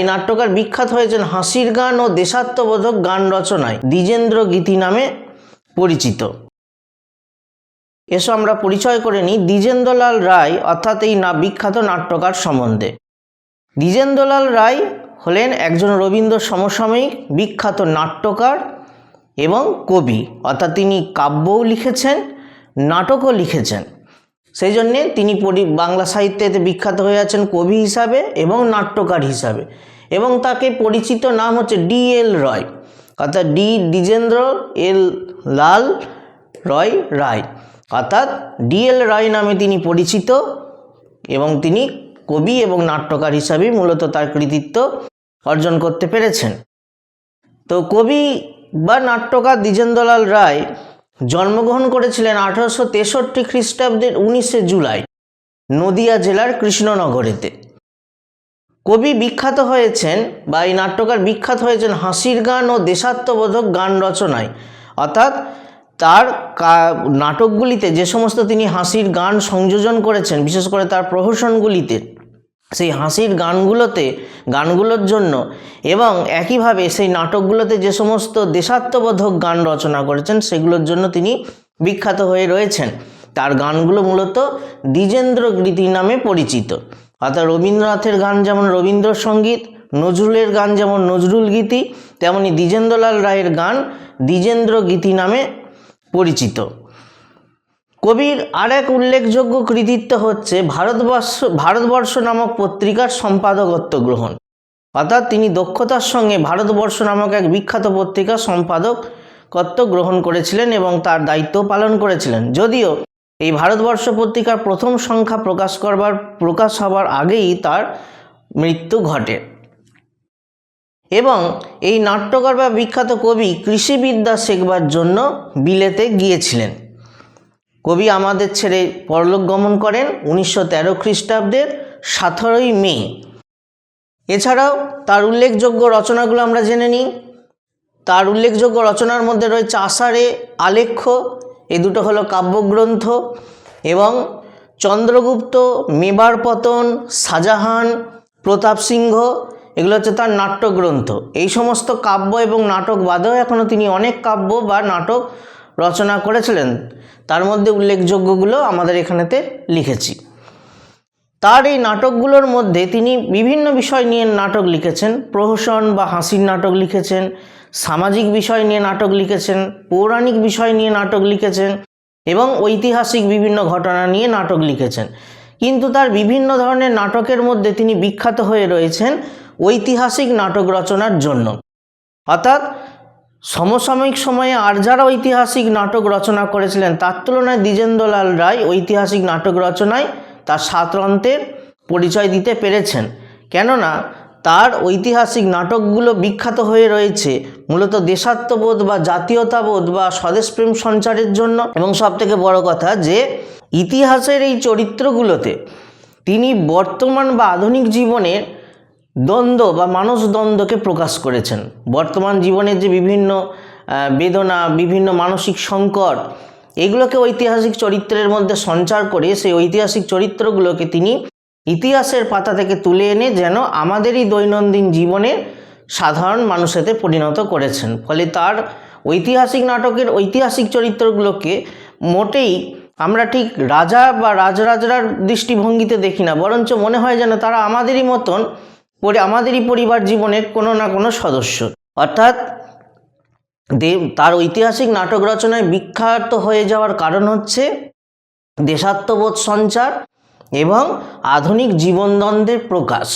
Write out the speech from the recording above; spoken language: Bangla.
এই নাট্যকার বিখ্যাত হয়েছেন হাসির গান ও দেশাত্মবোধক গান রচনায় দ্বিজেন্দ্র গীতি নামে পরিচিত। এসো আমরা পরিচয় করে নিই দ্বিজেন্দ্রলাল রায়, অর্থাৎ এই না বিখ্যাত নাট্যকার সম্বন্ধে। দ্বিজেন্দ্রলাল রায় হলেন একজন রবীন্দ্র সমসাময়িক, বিখ্যাত নাট্যকার এবং কবি। অর্থাৎ তিনি কাব্যও লিখেছেন, নাটকও লিখেছেন। সেই জন্যে তিনি বাংলা সাহিত্যেতে বিখ্যাত হয়ে আছেন কবি হিসাবে এবং নাট্যকার হিসাবে। এবং তাকে পরিচিত নাম হচ্ছে ডি এল রয়। অর্থাৎ ডি দ্বিজেন্দ্র এল লাল রয় রায়। অর্থাৎ ডি এল রায় নামে তিনি পরিচিত এবং তিনি কবি এবং নাট্যকার হিসাবেই মূলত তার কৃতিত্ব অর্জন করতে পেরেছেন। তো কবি বা নাট্যকার দ্বিজেন্দ্রলাল রায় জন্মগ্রহণ করেছিলেন আঠারোশো তেষট্টি খ্রিস্টাব্দের উনিশে জুলাই, নদিয়া জেলার কৃষ্ণনগরেতে। কবি বিখ্যাত হয়েছেন বা এই নাট্যকার বিখ্যাত হয়েছেন হাসির গান ও দেশাত্মবোধক গান রচনায়। অর্থাৎ তার নাটকগুলিতে যে সমস্ত তিনি হাসির গান সংযোজন করেছেন, বিশেষ করে তার প্রহসনগুলিতে সেই হাসির গানগুলোতে, গানগুলোর জন্য এবং একইভাবে সেই নাটকগুলোতে যে সমস্ত দেশাত্মবোধক গান রচনা করেছেন, সেগুলোর জন্য তিনি বিখ্যাত হয়ে রয়েছেন। তার গানগুলো মূলত দ্বিজেন্দ্র গীতি নামে পরিচিত। অর্থাৎ রবীন্দ্রনাথের গান যেমন রবীন্দ্রসঙ্গীত, নজরুলের গান যেমন নজরুল গীতি, তেমনি দ্বিজেন্দ্রলাল রায়ের গান দ্বিজেন্দ্র গীতি নামে পরিচিত। কবির আর এক উল্লেখযোগ্য কৃতিত্ব হচ্ছে ভারতবর্ষ ভারতবর্ষ নামক পত্রিকার সম্পাদকত্ব গ্রহণ অর্থাৎ তিনি দক্ষতার সঙ্গে ভারতবর্ষ নামক এক বিখ্যাত পত্রিকার সম্পাদকত্ব গ্রহণ করেছিলেন এবং তার দায়িত্ব পালন করেছিলেন। যদিও এই ভারতবর্ষ পত্রিকার প্রথম সংখ্যা প্রকাশ করবার, প্রকাশ হবার আগেই তার মৃত্যু ঘটে। এবং এই নাট্যকার বা বিখ্যাত কবি কৃষিবিদ্যা শেখবার জন্য বিলেতে গিয়েছিলেন। কবি আমাদের ছেড়ে পরলোক গমন করেন উনিশশো তেরো খ্রিস্টাব্দের সতেরোই মে। এছাড়াও তার উল্লেখযোগ্য রচনাগুলো আমরা জেনে নিই। তার উল্লেখযোগ্য রচনার মধ্যে রয়েছে আষাঢ়ে আলেখ্য, এ দুটো হলো কাব্যগ্রন্থ, এবং চন্দ্রগুপ্ত, মেবার পতন, শাহজাহান, প্রতাপ সিংহ, এগুলো হচ্ছে তার নাট্যগ্রন্থ। এই সমস্ত কাব্য এবং নাটক বাদেও এখনও তিনি অনেক কাব্য বা নাটক রচনা করেছিলেন, তার মধ্যে উল্লেখযোগ্যগুলো আমাদের এখানেতে লিখেছি। তার এই নাটকগুলোর মধ্যে তিনি বিভিন্ন বিষয় নিয়ে নাটক লিখেছেন, প্রহসন বা হাসির নাটক লিখেছেন, সামাজিক বিষয় নিয়ে নাটক লিখেছেন, পৌরাণিক বিষয় নিয়ে নাটক লিখেছেন এবং ঐতিহাসিক বিভিন্ন ঘটনা নিয়ে নাটক লিখেছেন। কিন্তু তার বিভিন্ন ধরনের নাটকের মধ্যে তিনি বিখ্যাত হয়ে রয়েছেন ঐতিহাসিক নাটক রচনার জন্য। অর্থাৎ সমসাময়িক সময়ে আর যারা ঐতিহাসিক নাটক রচনা করেছিলেন, তার তুলনায় দ্বিজেন্দ্রলাল রায় ঐতিহাসিক নাটক রচনায় তার সাতরন্তের পরিচয় দিতে পেরেছেন। কেননা, তার ঐতিহাসিক নাটকগুলো বিখ্যাত হয়ে রয়েছে, মূলত দেশাত্মবোধ বা জাতীয়তাবোধ বা স্বদেশপ্রেম সঞ্চারের জন্য। এবং সবথেকে বড় কথা যে, ইতিহাসের এই চরিত্রগুলোতে তিনি বর্তমান বা আধুনিক জীবনের দ্বন্দ্ব বা মানুষ দ্বন্দ্বকে প্রকাশ করেছেন। বর্তমান জীবনের যে বিভিন্ন বেদনা, বিভিন্ন মানসিক সংকট, এগুলোকে ঐতিহাসিক চরিত্রের মধ্যে সঞ্চার করে সেই ঐতিহাসিক চরিত্রগুলোকে তিনি ইতিহাসের পাতা থেকে তুলে এনে যেন আমাদেরই দৈনন্দিন জীবনে সাধারণ মানুষেতে পরিণত করেছেন। ফলে তার ঐতিহাসিক নাটকের ঐতিহাসিক চরিত্রগুলোকে মোটেই আমরা ঠিক রাজা বা রাজরাজরার দৃষ্টিভঙ্গিতে দেখি না, বরঞ্চ মনে হয় যেন তারা আমাদেরই মতন পরি আমাদেরই পরিবার জীবনের কোনো না কোনো সদস্য। অর্থাৎ দেব তার ঐতিহাসিক নাটক রচনায় বিখ্যাত হয়ে যাওয়ার কারণ হচ্ছে দেশাত্মবোধ সঞ্চার এবং আধুনিক জীবনদ্বন্দ্বের প্রকাশ।